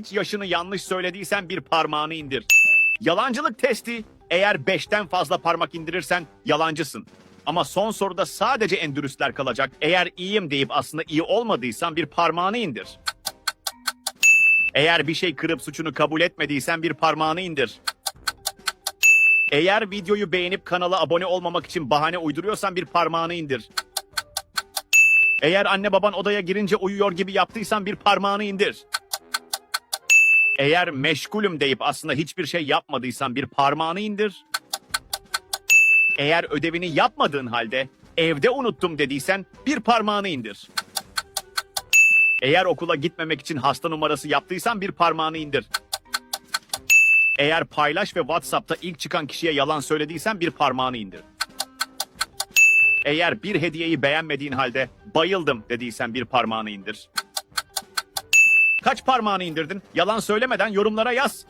Hiç yaşını yanlış söylediysen bir parmağını indir. Yalancılık testi. Eğer beşten fazla parmak indirirsen yalancısın. Ama son soruda sadece en dürüstler kalacak. Eğer iyiyim deyip aslında iyi olmadıysan bir parmağını indir. Eğer bir şey kırıp suçunu kabul etmediysen bir parmağını indir. Eğer videoyu beğenip kanala abone olmamak için bahane uyduruyorsan bir parmağını indir. Eğer anne baban odaya girince uyuyor gibi yaptıysan bir parmağını indir. Eğer meşgulüm deyip aslında hiçbir şey yapmadıysan bir parmağını indir. Eğer ödevini yapmadığın halde evde unuttum dediysen bir parmağını indir. Eğer okula gitmemek için hasta numarası yaptıysan bir parmağını indir. Eğer paylaş ve WhatsApp'ta ilk çıkan kişiye yalan söylediysen bir parmağını indir. Eğer bir hediyeyi beğenmediğin halde bayıldım dediysen bir parmağını indir. Kaç parmağını indirdin? Yalan söylemeden yorumlara yaz.